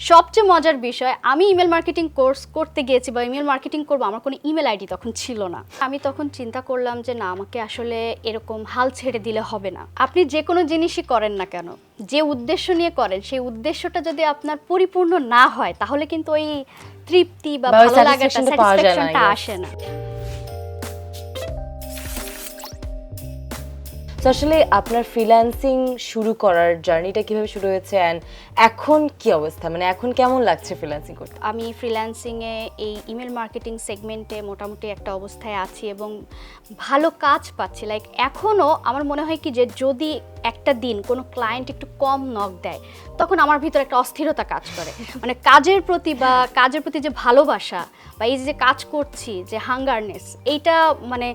সবচেয়ে মজার বিষয় আমি ইমেল মার্কেটিং কোর্স করতে গিয়েছি বা ইমেল মার্কেটিং করব আমার কোনো ইমেল আইডি তখন ছিল না। আমি তখন চিন্তা করলাম যে না আমাকে আসলে এরকম হাল ছেড়ে দিলে হবে না। আপনি যে কোনো জিনিসই করেন না কেন যে উদ্দেশ্য নিয়ে করেন সেই উদ্দেশ্যটা যদি আপনার পরিপূর্ণ না হয় তাহলে কিন্তু ওই তৃপ্তি বা ভালো লাগাটা স্যাটিসফ্যাকশনটা আসে না। আসলে আপনার ফ্রিল্যান্সিং শুরু করার জার্নিটা কীভাবে শুরু হয়েছে অ্যান্ড এখন কি অবস্থা? মানে এখন কেমন লাগছে ফ্রিল্যান্সিং করতে? আমি ফ্রিল্যান্সিংয়ে এই ইমেল মার্কেটিং সেগমেন্টে মোটামুটি একটা অবস্থায় আছি এবং ভালো কাজ পাচ্ছি। লাইক এখনও আমার মনে হয় কি যে যদি একটা দিন কোনো ক্লায়েন্ট একটু কম নক দেয় তখন আমার ভিতরে একটা অস্থিরতা কাজ করে। মানে কাজের প্রতি বা কাজের প্রতি যে ভালোবাসা বা এই যে কাজ করছি যে হাঙ্গারনেস এইটা মানে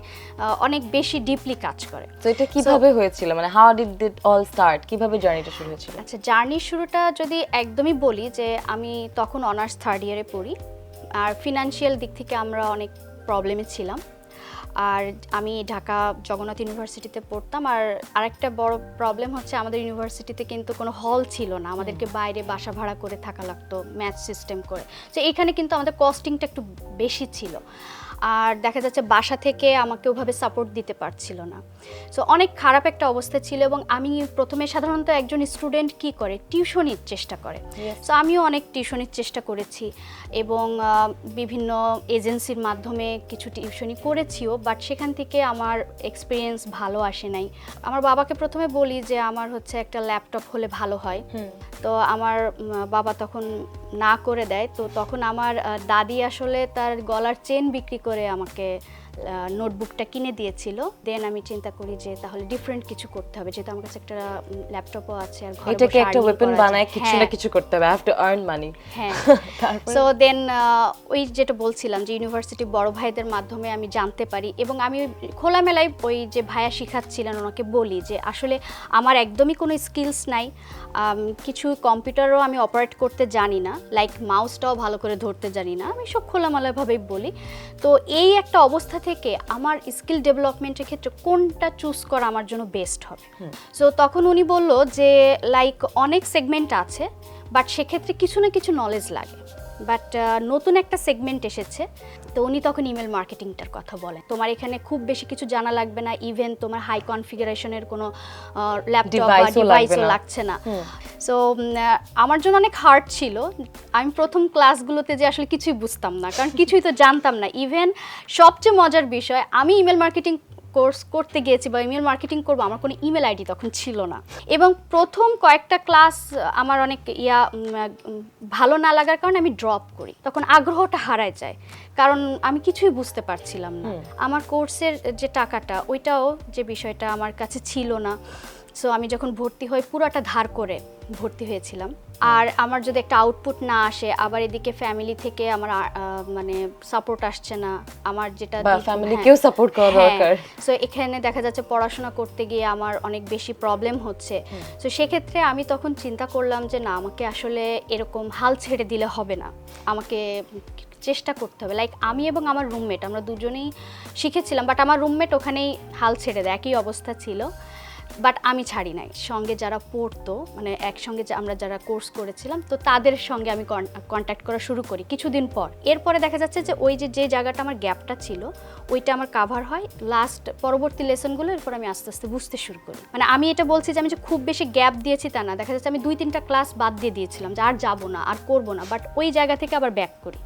অনেক বেশি ডিপলি কাজ করে। তো এটা কীভাবে হয়েছিল? মানে how did that all start কীভাবে জার্নিটা শুরু হয়েছিল? আচ্ছা জার্নির শুরুটা যদি একদমই বলি যে আমি তখন অনার্স থার্ড ইয়ারে পড়ি। আর ফিনান্সিয়াল দিক থেকে আমরা অনেক প্রবলেমে ছিলাম। আর আমি ঢাকা জগন্নাথ ইউনিভার্সিটিতে পড়তাম, আর আরেকটা বড় প্রবলেম হচ্ছে আমাদের ইউনিভার্সিটিতে কিন্তু কোনো হল ছিল না। আমাদেরকে বাইরে বাসা ভাড়া করে থাকা লাগতো ম্যাথ সিস্টেম করে। তো এখানে কিন্তু আমাদের কস্টিংটা একটু বেশি ছিল। আর দেখা যাচ্ছে বাসা থেকে আমাকে ওভাবে সাপোর্ট দিতে পারছিল না। সো অনেক খারাপ একটা অবস্থা ছিল এবং আমি প্রথমে সাধারণত একজন স্টুডেন্ট কি করে? টিউশনির চেষ্টা করে। সো আমিও অনেক টিউশনির চেষ্টা করেছি এবং বিভিন্ন এজেন্সির মাধ্যমে কিছু টিউশনি করেছিও বাট সেখান থেকে আমার এক্সপিরিয়েন্স ভালো আসে নাই। আমার বাবাকে প্রথমে বলি যে আমার হচ্ছে একটা ল্যাপটপ হলে ভালো হয়। তো আমার বাবা তখন না করে দেয় তো তখন আমার দাদি আসলে তার গলার চেন বিক্রি করে আমাকে নোটবুকটা কিনে দিয়েছিল। দেন আমি চিন্তা করি যে তাহলে ডিফারেন্ট কিছু করতে হবে যেহেতু আমার কাছে একটা ল্যাপটপও আছে আর ঘরে এটাকে একটা ওয়েপন বানায় কিছু না হ্যাঁ, কিছু করতে হবে I have to earn money হ্যাঁ। সো দেন ওই যেটা বলছিলাম যে ইউনিভার্সিটি বড় ভাইদের মাধ্যমে আমি জানতে পারি এবং আমি খোলামেলায় ওই যে ভাইয়া শিখাচ্ছিলেন ওনাকে বলি যে আসলে আমার একদমই কোনো স্কিলস নাই কিছু কম্পিউটারও আমি অপারেট করতে জানি না। লাইক মাউসটাও ভালো করে ধরতে জানি না। আমি সব খোলামালাভাবেই বলি। তো এই একটা অবস্থা থেকে আমার স্কিল ডেভেলপমেন্টের ক্ষেত্রে কোনটা চুজ করা আমার জন্য বেস্ট হবে? সো তখন উনি বলল যে লাইক অনেক সেগমেন্ট আছে বাট সেক্ষেত্রে কিছু না কিছু নলেজ লাগে। বাট নতুন একটা সেগমেন্ট এসেছে। তো উনি তখন ইমেল মার্কেটিংটার কথা বলেন। তোমার এখানে খুব বেশি কিছু জানা লাগবে না। ইভেন তোমার হাই কনফিগারেশনের কোনো ল্যাপটপ বা ডিভাইসও লাগছে না। সো আমার জন্য অনেক হার্ড ছিল। আমি প্রথম ক্লাসগুলোতে যে আসলে কিছুই বুঝতাম না। কারণ কিছুই তো জানতাম না। ইভেন সবচেয়ে মজার বিষয় আমি ইমেল মার্কেটিং কোর্স করতে গিয়েছি বা ইমেল মার্কেটিং করব আমার কোনো ইমেল আইডি তখন ছিল না। এবং প্রথম কয়েকটা ক্লাস আমার অনেক ইয়া ভালো না লাগার কারণে আমি ড্রপ করি। তখন আগ্রহটা হারায় যায় কারণ আমি কিছুই বুঝতে পারছিলাম না। আমার কোর্সের যে টাকাটা ওইটাও যে বিষয়টা আমার কাছে ছিল না। সো আমি যখন ভর্তি হই পুরোটা ধার করে ভর্তি হয়েছিলাম। আর আমার যদি একটা আউটপুট না আসে আবার এদিকে ফ্যামিলি থেকে আমার মানে সাপোর্ট আসছে না আমার যেটা ফ্যামিলিকেও। সাপোর্ট করা হ্যাঁ। দরকার। সো এখানে দেখা যাচ্ছে পড়াশোনা করতে গিয়ে আমার অনেক বেশি প্রবলেম হচ্ছে। সো সেক্ষেত্রে আমি তখন চিন্তা করলাম যে না আমাকে আসলে এরকম হাল ছেড়ে দিলে হবে না। আমাকে চেষ্টা করতে হবে। লাইক আমি এবং আমার রুমমেট আমরা দুজনেই শিখেছিলাম বাট আমার রুমমেট ওখানেই হাল ছেড়ে দেয় একই অবস্থা ছিল। বাট আমি ছাড়ি নাই। সঙ্গে যারা পড়তো মানে একসঙ্গে আমরা যারা কোর্স করেছিলাম, তো তাদের সঙ্গে আমি কন্ট্যাক্ট করা শুরু করি কিছুদিন পর। এরপরে দেখা যাচ্ছে যে ওই যে যে জায়গাটা আমার গ্যাপটা ছিল, ওইটা আমার কাভার হয়। লাস্ট পরবর্তী লেসনগুলো এরপর আমি আস্তে আস্তে বুঝতে শুরু করি। মানে আমি এটা বলছি যে আমি যে খুব বেশি গ্যাপ দিয়েছি তা না। দেখা যাচ্ছে আমি দুই তিনটা ক্লাস বাদ দিয়ে দিয়েছিলাম যে আর যাব না, আর করব না বাট ওই জায়গা থেকে আবার ব্যাক করি।